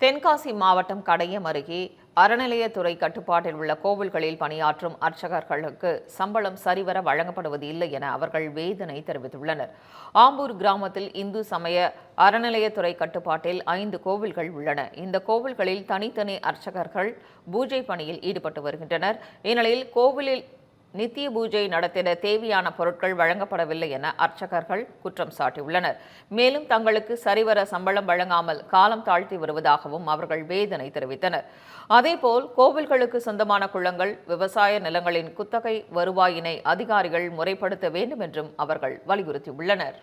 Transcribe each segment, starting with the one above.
தென்காசி மாவட்டம் கடையம் அருகே அறநிலையத்துறை கட்டுப்பாட்டில் உள்ள கோவில்களில் பணியாற்றும் அர்ச்சகர்களுக்கு சம்பளம் சரிவர வழங்கப்படுவது இல்லை என அவர்கள் வேதனை தெரிவித்துள்ளனர். ஆம்பூர் கிராமத்தில் இந்து சமய அறநிலையத்துறை கட்டுப்பாட்டில் ஐந்து கோவில்கள் உள்ளன. இந்த கோவில்களில் தனித்தனி அர்ச்சகர்கள் பூஜை பணியில் ஈடுபட்டு வருகின்றனர். இந்நிலையில் கோவிலில் நித்திய பூஜை நடத்திட தேவையான பொருட்கள் வழங்கப்படவில்லை என அர்ச்சகர்கள் குற்றம் சாட்டியுள்ளனர். மேலும் தங்களுக்கு சரிவர சம்பளம் வழங்காமல் காலம் தாழ்த்தி வருவதாகவும் அவர்கள் வேதனை தெரிவித்தனர். அதேபோல் கோவில்களுக்கு சொந்தமான குளங்கள் விவசாய நிலங்களின் குத்தகை வருவாயினை அதிகாரிகள் முறைப்படுத்த வேண்டும் என்றும் அவர்கள் வலியுறுத்தியுள்ளனர்.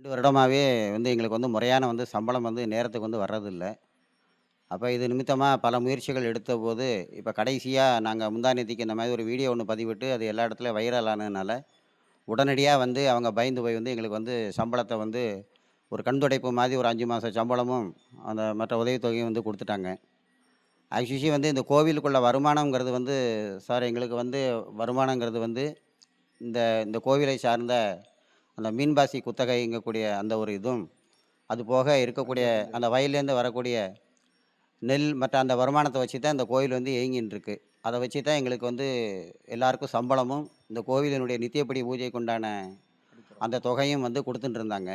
ரெண்டு வருடமாகவே வந்து எங்களுக்கு வந்து முறையான வந்து சம்பளம் வந்து நேரத்துக்கு வந்து வர்றதில்ல. அப்போ இது நிமித்தமாக பல முயற்சிகள் எடுத்தபோது இப்போ கடைசியாக நாங்கள் முந்தானேத்திக்கு இந்த மாதிரி ஒரு வீடியோ ஒன்று பதிவிட்டு அது எல்லா இடத்துலையும் வைரல் ஆனதுனால உடனடியாக வந்து அவங்க பயந்து போய் வந்து எங்களுக்கு வந்து சம்பளத்தை வந்து ஒரு கண் துடைப்பு மாதிரி ஒரு அஞ்சு மாத சம்பளமும் அந்த மற்ற உதவித்தொகையும் வந்து கொடுத்துட்டாங்க. ஆக்சுவலி வந்து இந்த கோவிலுக்குள்ள வருமானங்கிறது வந்து சார் எங்களுக்கு வந்து வருமானங்கிறது வந்து இந்த இந்த கோவிலை சார்ந்த அந்த மீன்பாசி குத்தகைங்கக்கூடிய அந்த ஒரு இதுவும் அது போக இருக்கக்கூடிய அந்த வயல்லேருந்து வரக்கூடிய நெல் மற்ற அந்த வருமானத்தை வச்சு தான் இந்த கோயில் வந்து இயங்கின்னு இருக்கு அதை வச்சு தான் எங்களுக்கு வந்து எல்லாருக்கும் சம்பளமும் இந்த கோவிலினுடைய நித்தியப்படி பூஜைக்கு உண்டான அந்த தொகையும் வந்து கொடுத்துட்டு இருந்தாங்க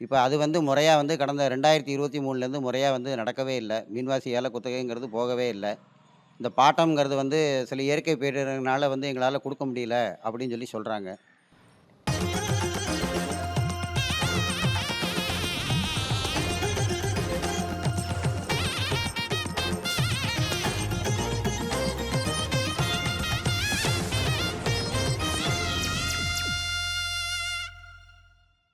இப்போ அது வந்து முறையாக வந்து கடந்த ரெண்டாயிரத்தி இருபத்தி மூணுலேருந்து முறையாக வந்து நடக்கவே இல்லை. மீன்வாசி ஏல குத்தகைங்கிறது போகவே இல்லை. இந்த பாட்டம்ங்கிறது வந்து சில இயற்கை பேரிடர்னால வந்து எங்களால் கொடுக்க முடியல அப்படின்னு சொல்லி சொல்கிறாங்க